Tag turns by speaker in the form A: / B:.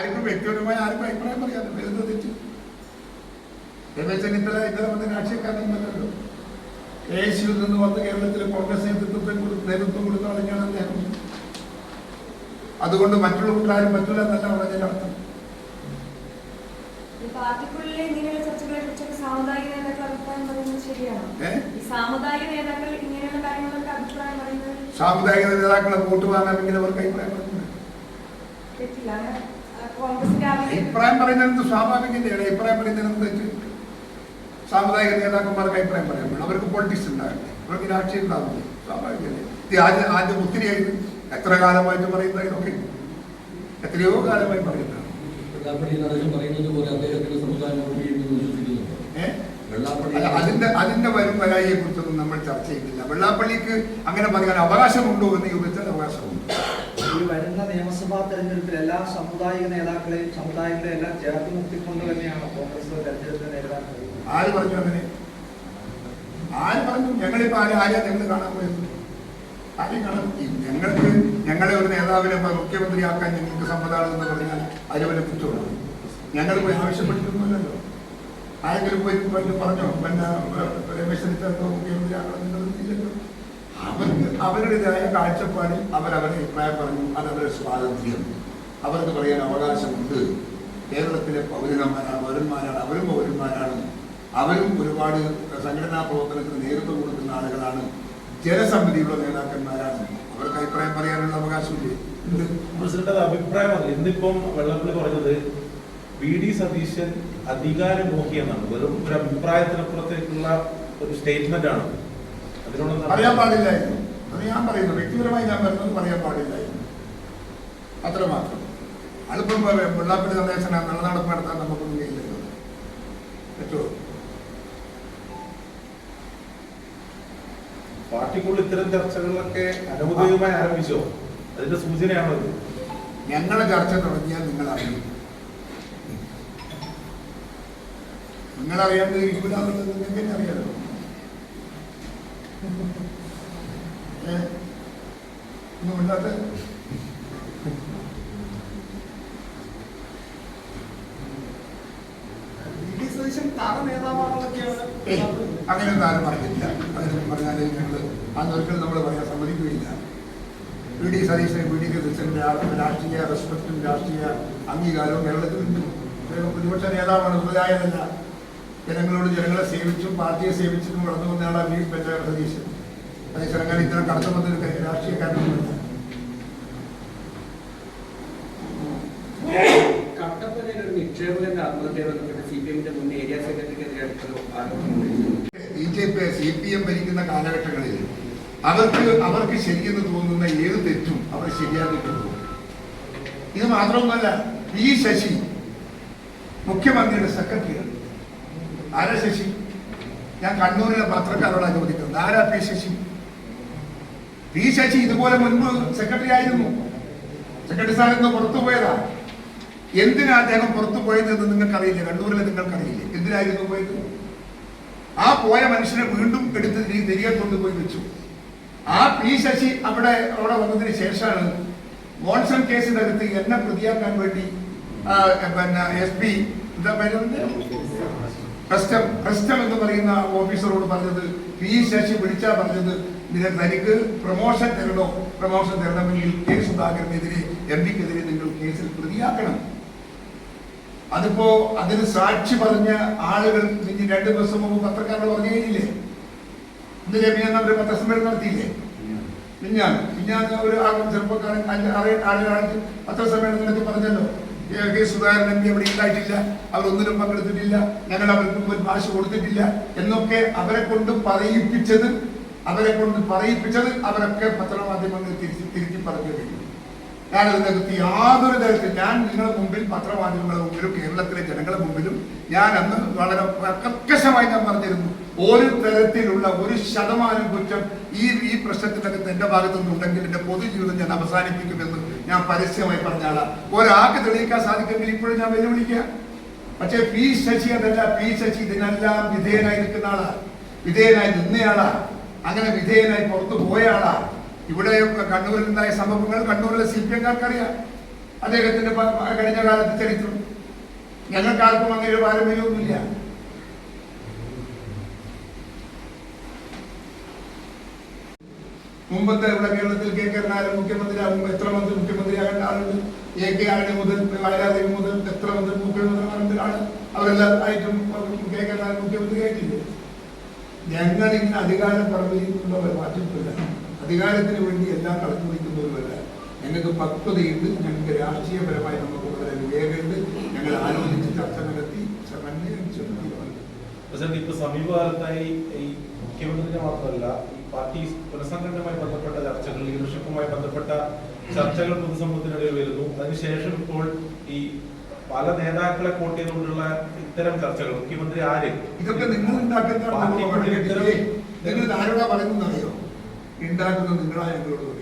A: ആർക്കും വ്യക്തിപരമായ ആർക്കും അഭിപ്രായം പറയാതെ വരുന്നത് തെറ്റ്? രമേശ് ചെന്നിത്തല ഇന്നലെ വന്ന രാഷ്ട്രീയക്കാരനല്ലോ യേശുവിൽ നിന്ന് വന്ന് കേരളത്തിലെ കോൺഗ്രസ് നേതൃത്വത്തെ നേതൃത്വം കൊടുത്ത ആളെയാണ് അദ്ദേഹം? അതുകൊണ്ട് മറ്റുള്ള കൂട്ടാരും മറ്റുള്ള എന്നല്ല വളരെ അർത്ഥം.
B: പാർട്ടിക്കുള്ളിലെ ഇങ്ങനെയുള്ള ചർച്ചകളെ കുറിച്ചൊക്കെ സാമുദായിക നേതാക്കൾ അഭിപ്രായം പറയുന്നത് ശരിയാണോ? ഈ സാമുദായിക നേതാക്കൾ ഇങ്ങനെയുള്ള കാര്യങ്ങളൊക്കെ അഭിപ്രായം പറയുന്നത്
A: സാമുദായിക നേതാക്കളെ വോട്ട് അവർക്ക് അഭിപ്രായം പറയുന്നത്?
B: തെറ്റില്ല
A: അഭിപ്രായം പറയുന്നത് സ്വാഭാവികതയാണ് അഭിപ്രായം പറയുന്നത് സാമുദായിക നേതാക്കന്മാർക്ക് അഭിപ്രായം പറയാൻ വേണം. അവർക്ക് പൊളിറ്റിക്സ് ഉണ്ടാകട്ടെ. അവർക്ക് രാഷ്ട്രീയം ഉണ്ടാകട്ടെ. സ്വാഭാവികമല്ലേ ഇത് ആദ്യം ആദ്യം ഒത്തിരിയായിരുന്നു എത്ര കാലമായിട്ട് പറയുന്നതിനൊക്കെ എത്രയോ കാലമായി പറയുന്നതാണ്
C: പറയുന്നത്
A: അതിന്റെ അതിന്റെ വരും വരായിയെ കുറിച്ചൊന്നും നമ്മൾ ചർച്ച ചെയ്യുന്നില്ല വെള്ളാപ്പള്ളിക്ക് അങ്ങനെ പറയാൻ അവകാശമുണ്ടോ എന്ന് ചോദിച്ചാൽ അവകാശമുണ്ട്
D: ഈ വരുന്ന നിയമസഭാ തെരഞ്ഞെടുപ്പിൽ എല്ലാ സമുദായിക നേതാക്കളെയും സമുദായങ്ങളെ എല്ലാം ചേർത്ത് നിർത്തിക്കൊണ്ട് തന്നെയാണ് കോൺഗ്രസ് തെരഞ്ഞെടുപ്പ് നേരിടാൻ
A: ആര് പറഞ്ഞു അങ്ങനെ? ആര് പറഞ്ഞു? ഞങ്ങളിപ്പോ ആരും ഞങ്ങൾ കാണാൻ പോയത്? ഞങ്ങൾക്ക് ഞങ്ങളെ ഒരു നേതാവിനെ മുഖ്യമന്ത്രി മുഖ്യമന്ത്രിയാക്കാൻ ഞങ്ങൾക്ക് സമ്മതമാണ് എന്ന് പറഞ്ഞാൽ അതിനെ വല്ല കുറ്റമുള്ളൂ ഞങ്ങൾ പോയി ആവശ്യപ്പെട്ടിട്ടൊന്നുമല്ലല്ലോ. ആരെങ്കിലും പോയി പറഞ്ഞോ പിന്നെ രമേശ് ചെന്നിത്തല മുഖ്യമന്ത്രിയാക്കണം എന്നുള്ളതില്ലല്ലോ അവർക്ക് അവരുടേതായ കാഴ്ചപ്പാടിൽ അവരവരുടെ അഭിപ്രായം പറഞ്ഞു അതവരുടെ സ്വാതന്ത്ര്യം അവർക്ക് പറയാൻ അവകാശമുണ്ട്. കേരളത്തിലെ പൗരന്മാരാണ് പൗരന്മാരാണ് അവരും പൗരന്മാരാണ്. അവരും ഒരുപാട് സംഘടനാ പ്രവർത്തനത്തിന് നേതൃത്വം കൊടുക്കുന്ന ആളുകളാണ്. ജനസമിതിയുള്ള നേതാക്കന്മാരാണ്. അവർക്ക് അഭിപ്രായം പറയാനുള്ള അവകാശമില്ലേ?
E: പ്രസിഡന്റ് അഭിപ്രായമാണ് ഇന്നിപ്പം വെള്ളപ്പള്ളി പറഞ്ഞത് വി ഡി സതീശൻ അധികാരമോഹി എന്നാണ് വെറും ഒരു അഭിപ്രായത്തിനപ്പുറത്തേക്കുള്ള ഒരു സ്റ്റേറ്റ്മെന്റ് ആണ്.
A: പറയാൻ പാടില്ലായിരുന്നു. അത് ഞാൻ പറയുന്നു. വ്യക്തിപരമായി ഞാൻ പറയുന്നത് പറയാൻ പാടില്ലായിരുന്നു. അത്രമാത്രം. അതിപ്പം വെള്ളാപ്പള്ളി സന്ദേശന നടപ്പ് നടത്താൻ നമുക്കൊന്നും കഴിയില്ലല്ലോ. പറ്റുമോ
E: പാർട്ടിക്കുള്ളിൽ ഇത്തരം ചർച്ചകളൊക്കെ അനൗദ്യോഗികമായി ആരംഭിച്ചോ? അതിന്റെ സൂചനയാണത്. ഇത്
A: ഞങ്ങളെ ചർച്ച തുടങ്ങിയാൽ നിങ്ങൾ അറിയും നിങ്ങൾ അറിയാണ്ട് ഇരിക്കൂലെന്നുള്ളത് നിങ്ങൾക്ക് തന്നെ അറിയാലോ. ഏ? ഒന്നും ഇല്ലാത്ത? ഏയ്, അങ്ങനെ ആരും പറഞ്ഞില്ല അങ്ങനെ പറഞ്ഞാൽ ഞങ്ങൾ അന്നൊരിക്കലും നമ്മൾ പറയാൻ സമ്മതിക്കുകയില്ല. V D Satheesan V D സതീശന്റെ രാഷ്ട്രീയ റെസ്പെക്റ്റും രാഷ്ട്രീയ അംഗീകാരവും കേരളത്തിൽ പ്രതിപക്ഷ നേതാവാണ് മുതലായതല്ല. ജനങ്ങളോട് ജനങ്ങളെ സേവിച്ചും പാർട്ടിയെ സേവിച്ചും വളർന്നു വന്നയാളാണ് വി പഞ്ചായത്ത് സതീശൻ. സതീശൻ അങ്ങനെ ഇത്തരം കടത്തുമത്തിൽ രാഷ്ട്രീയക്കാരനൊന്നുമില്ല
F: രാഷ്ട്രീയക്കാരനും
A: B J P C P M ഭരിക്കുന്ന കാലഘട്ടങ്ങളിൽ അവർക്ക് അവർക്ക് ശരിയെന്ന് തോന്നുന്ന ഏത് തെറ്റും അവർ ശരിയാക്കിയിട്ടുണ്ട് ഇത് മാത്രമൊന്നുമല്ല ഈ ശശി മുഖ്യമന്ത്രിയുടെ സെക്രട്ടറിയാണ് ആരാ ശശി? ഞാൻ കണ്ണൂരിലെ പത്രക്കാരോടാണ് ചോദിക്കുന്നത് ആരാ പി ശശി? പി ശശി ഇതുപോലെ മുൻപ് സെക്രട്ടറി ആയിരുന്നു. സെക്രട്ടറി സ്ഥാനത്ത് പുറത്തു പോയതാ. എന്തിനാ അദ്ദേഹം പുറത്തു പോയതെന്ന് നിങ്ങൾക്കറിയില്ല? കണ്ണൂരിലെ നിങ്ങൾക്കറിയില്ലേ? എന്തിനായിരുന്നു പോയത്? ആ പോയ മനുഷ്യനെ വീണ്ടും എടുത്ത് തിരി- തിരികെ കൊണ്ടുപോയി വെച്ചു. ആ പി ശശി അവിടെ അവിടെ വന്നതിന് ശേഷമാണ് മോൺസൺ കേസിനകത്ത് എന്നെ പ്രതിയാക്കാൻ വേണ്ടി പിന്നെ എസ് പി എന്താ പേര്? പ്രസ്റ്റം പ്രശ്നം എന്ന് പറയുന്ന ഓഫീസറോട് പറഞ്ഞത് പി ശശി വിളിച്ചാ പറഞ്ഞത് നിന- തനിക്ക് പ്രൊമോഷൻ തരണോ? പ്രൊമോഷൻ തരണമെങ്കിൽ കെ സുധാകരനെതിരെ എം പിക്കെതിരെ നിങ്ങൾ കേസിൽ പ്രതിയാക്കണം. അതിപ്പോ അതിന് സാക്ഷി പറഞ്ഞ ആളുകൾ ഇനി രണ്ട് ദിവസം മുമ്പ് പത്രക്കാരോട് പറഞ്ഞു കഴിഞ്ഞില്ലേ ഇന്ന് രമ്യാൻ അവർ പത്രസമ്മേളനം നടത്തിയില്ലേ? മിഞ്ഞാൻ മിഞ്ഞാൻ ഒരു ചെറുപ്പക്കാരൻ അഞ്ച് ആറ് ആളുകളായിട്ട് പത്രസമ്മേളനം നടത്തി പറഞ്ഞല്ലോ. കെ സുധാകരൻ എം പി അവിടെ ഉണ്ടായിട്ടില്ല. അവരൊന്നിനും പങ്കെടുത്തിട്ടില്ല. ഞങ്ങൾ അവർക്ക് ഒരു ഭാഷ കൊടുത്തിട്ടില്ല. എന്നൊക്കെ അവരെ കൊണ്ട് പറയിപ്പിച്ചത് അവരെ കൊണ്ട് പറയിപ്പിച്ചത് അവരൊക്കെ പത്രമാധ്യമങ്ങൾ തിരിച്ച് തിരിച്ച് പറഞ്ഞു കഴിഞ്ഞു. ഞാൻ അതിനകത്ത് യാതൊരു തരത്തിൽ ഞാൻ നിങ്ങളുടെ മുമ്പിൽ പത്രമാധ്യമങ്ങളുടെ മുമ്പിലും കേരളത്തിലെ ജനങ്ങളുടെ മുമ്പിലും ഞാൻ അന്ന് വളരെ കർക്കശമായി ഞാൻ പറഞ്ഞിരുന്നു. ഒരു തരത്തിലുള്ള ഒരു ശതമാനം കുറ്റം ഈ ഈ പ്രശ്നത്തിനകത്ത് എന്റെ ഭാഗത്തുനിന്നുണ്ടെങ്കിൽ എന്റെ പൊതുജീവിതം ഞാൻ അവസാനിപ്പിക്കുമെന്ന് ഞാൻ പരസ്യമായി പറഞ്ഞ ആളാ. ഒരാൾക്ക് തെളിയിക്കാൻ സാധിക്കുമെങ്കിൽ ഇപ്പോഴും ഞാൻ വെല്ലുവിളിക്കുക. പക്ഷേ പി ശശി അതല്ല പി ശശി ഇതിനെല്ലാം വിധേയനായി നിൽക്കുന്ന ആളാ. വിധേയനായി നിന്നയാളാ അങ്ങനെ വിധേയനായി പുറത്തു പോയ ആളാ. ഇവിടെ കണ്ണൂരിൽ ഉണ്ടായ സംഭവങ്ങൾ കണ്ണൂരിലെ സി പി എംകാർക്കറിയാം അദ്ദേഹത്തിന്റെ കഴിഞ്ഞ കാലത്ത് ചരിത്രം. ഞങ്ങൾക്കാർക്കും അങ്ങനെ ഒരു പാരമ്പര്യമൊന്നുമില്ല. മുമ്പത്തെ ഇവിടെ കേരളത്തിൽ കെ കരുണാകരൻ മുഖ്യമന്ത്രിയാകും എത്ര മന്ത്രി മുഖ്യമന്ത്രി ആളുണ്ട്? എ കെ ആന്റണി മുതൽ വയലാദേവി മുതൽ എത്ര മന്ത്രി മുഖ്യമന്ത്രിമാരാണ് അവരെല്ലാം ആയിട്ടും കെ മുഖ്യമന്ത്രി കേട്ടി. ഞങ്ങൾ ഇങ്ങനെ അധികാരം പറഞ്ഞിരിക്കുന്നവർ മാറ്റിട്ടില്ല അധികാരത്തിന് വേണ്ടി എല്ലാം കളഞ്ഞു നിൽക്കുന്നവരുമല്ല ഞങ്ങൾക്ക് പക്വതയുണ്ട് ഞങ്ങൾക്ക് രാഷ്ട്രീയപരമായി നമുക്ക് വളരെ വിവേകമുണ്ട്. ഞങ്ങൾ ആലോചിച്ച് ചർച്ച നടത്തി സമന്വയിച്ചു
E: പ്രസിഡന്റ് ഇപ്പൊ സമീപകാലത്തായി ഈ മുഖ്യമന്ത്രിയെ മാത്രമല്ല പാർട്ടി പുനഃസംഘടനയുമായി ബന്ധപ്പെട്ട ചർച്ചകൾ ലീഡർഷിപ്പുമായി ബന്ധപ്പെട്ട ചർച്ചകൾ പൊതുസമൂഹത്തിനിടയിൽ വരുന്നു. അതിനുശേഷം ഇപ്പോൾ ഈ പല നേതാക്കളെ കോട്ട് ചെയ്തുകൊണ്ടുള്ള ഇത്തരം ചർച്ചകൾ മുഖ്യമന്ത്രി ആര്?
A: ഇതൊക്കെ നിങ്ങൾ
E: ഉണ്ടാക്കുന്ന
A: നിങ്ങൾ ആരോടാ പറയുന്നത് അറിയോ ഉണ്ടാക്കുന്നത് നിങ്ങളാ ഞങ്ങളോട് പറയുന്നത്